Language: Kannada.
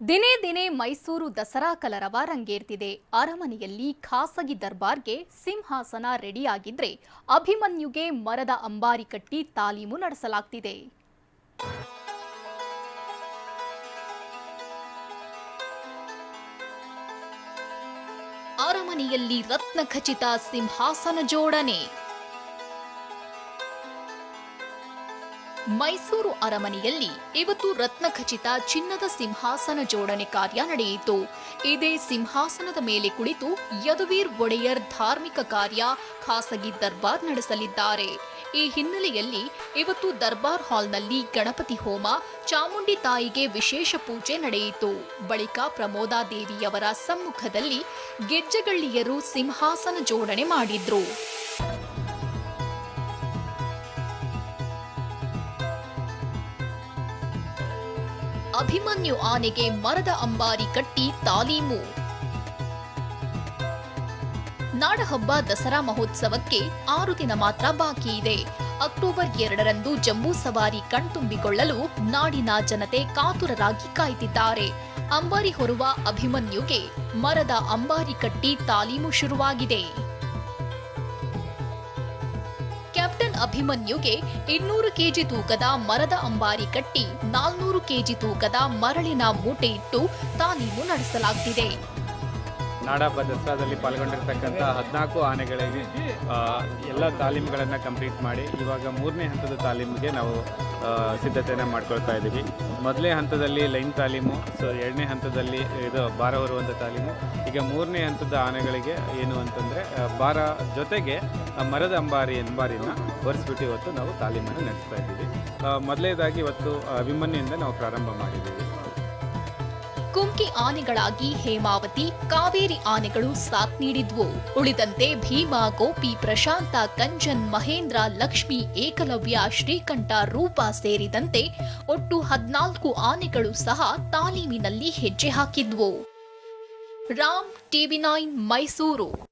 ದಿನೇ ದಿನೇ ಮೈಸೂರು ದಸರಾ ಕಲರವ ರಂಗೇರ್ತಿದೆ ಅರಮನೆಯಲ್ಲಿ ಖಾಸಗಿ ದರ್ಬಾರ್ಗೆ ಸಿಂಹಾಸನ ರೆಡಿಯಾಗಿದ್ರೆ ಅಭಿಮನ್ಯುಗೆ ಮರದ ಅಂಬಾರಿ ಕಟ್ಟಿ ತಾಲೀಮು ನಡೆಸಲಾಗ್ತಿದೆ. ಅರಮನೆಯಲ್ಲಿ ರತ್ನಖಚಿತ ಸಿಂಹಾಸನ ಜೋಡಣೆ. ಮೈಸೂರು ಅರಮನೆಯಲ್ಲಿ ಇವತ್ತು ರತ್ನಖಚಿತ ಚಿನ್ನದ ಸಿಂಹಾಸನ ಜೋಡಣೆ ಕಾರ್ಯ ನಡೆಯಿತು. ಇದೇ ಸಿಂಹಾಸನದ ಮೇಲೆ ಕುಳಿತು ಯದುವೀರ್ ಒಡೆಯರ್ ಧಾರ್ಮಿಕ ಕಾರ್ಯ ಖಾಸಗಿ ದರ್ಬಾರ್ ನಡೆಸಲಿದ್ದಾರೆ. ಈ ಹಿನ್ನೆಲೆಯಲ್ಲಿ ಇವತ್ತು ದರ್ಬಾರ್ ಹಾಲ್ನಲ್ಲಿ ಗಣಪತಿ ಹೋಮ, ಚಾಮುಂಡಿ ತಾಯಿಗೆ ವಿಶೇಷ ಪೂಜೆ ನಡೆಯಿತು. ಬಳಿಕ ಪ್ರಮೋದಾದೇವಿಯವರ ಸಮ್ಮುಖದಲ್ಲಿ ಗೆಜ್ಜೆಗಳ್ಳಿಯರು ಸಿಂಹಾಸನ ಜೋಡಣೆ ಮಾಡಿದ್ರು. ಅಭಿಮನ್ಯು ಆನೆಗೆ ಮರದ ಅಂಬಾರಿ ಕಟ್ಟಿ ತಾಲೀಮು. ನಾಡಹಬ್ಬ ದಸರಾ ಮಹೋತ್ಸವಕ್ಕೆ ಆರು ದಿನ ಮಾತ್ರ ಬಾಕಿ ಇದೆ. ಅಕ್ಟೋಬರ್ ಎರಡರಂದು ಜಂಬೂ ಸವಾರಿ ಕಣ್ತುಂಬಿಕೊಳ್ಳಲು ನಾಡಿನ ಜನತೆ ಕಾತುರರಾಗಿ ಕಾಯ್ತಿದ್ದಾರೆ ಅಂಬಾರಿ ಹೊರುವ ಅಭಿಮನ್ಯುಗೆ ಮರದ ಅಂಬಾರಿ ಕಟ್ಟಿ ತಾಲೀಮು ಶುರುವಾಗಿದೆ. ಅಭಿಮನ್ಯುಗೆ ಇನ್ನೂರು ಕೆಜಿ ತೂಕದ ಮರದ ಅಂಬಾರಿ ಕಟ್ಟಿ ನಾಲ್ನೂರು ಕೆಜಿ ತೂಕದ ಮರಳಿನ ಮೂಟೆ ಇಟ್ಟು ತಾಲೀಮು ನಡೆಸಲಾಗುತ್ತಿದೆ ನಾಡಹಬ್ಬ ದಸರಾದಲ್ಲಿ ಪಾಲ್ಗೊಂಡಿರ್ತಕ್ಕಂಥ ಹದಿನಾಲ್ಕು ಆನೆಗಳಿಗೆ ಎಲ್ಲ ತಾಲೀಮುಗಳನ್ನು ಕಂಪ್ಲೀಟ್ ಮಾಡಿ ಇವಾಗ ಮೂರನೇ ಹಂತದ ತಾಲೀಮಿಗೆ ನಾವು ಸಿದ್ಧತೆಯನ್ನು ಮಾಡ್ಕೊಳ್ತಾ ಇದ್ದೀವಿ. ಮೊದಲನೇ ಹಂತದಲ್ಲಿ ಲೈನ್ ತಾಲೀಮು, ಸೊ ಎರಡನೇ ಹಂತದಲ್ಲಿ ಇದು ಭಾರ ಹೊರುವಂಥ ತಾಲೀಮು. ಈಗ ಮೂರನೇ ಹಂತದ ಆನೆಗಳಿಗೆ ಏನು ಅಂತಂದರೆ ಭಾರ ಜೊತೆಗೆ ಮರದ ಅಂಬಾರಿ ಅಂಬಾರಿನ ಒರೆಸ್ಬಿಟ್ಟು ಇವತ್ತು ನಾವು ತಾಲೀಮನ್ನು ನಡೆಸ್ತಾ ಇದ್ದೀವಿ. ಮೊದಲೇದಾಗಿ ಇವತ್ತು ಅಭಿಮನ್ಯಿಂದ ನಾವು ಪ್ರಾರಂಭ ಮಾಡಿದ್ದೀವಿ. ಕುಮ್ಕಿ ಆನೆಗಳಾಗಿ ಹೇಮಾವತಿ, ಕಾವೇರಿ ಆನೆಗಳು ಸಾಥ್ ನೀಡಿದ್ವು. ಉಳಿದಂತೆ ಭೀಮಾ, ಗೋಪಿ, ಪ್ರಶಾಂತ, ಕಂಜನ್, ಮಹೇಂದ್ರ, ಲಕ್ಷ್ಮಿ, ಏಕಲವ್ಯ, ಶ್ರೀಕಂಠ, ರೂಪ ಸೇರಿದಂತೆ ಒಟ್ಟು ಹದ್ನಾಲ್ಕು ಆನೆಗಳು ಸಹ ತಾಲೀಮಿನಲ್ಲಿ ಹೆಜ್ಜೆ ಹಾಕಿದ್ವು. Ram TV nine Mysuru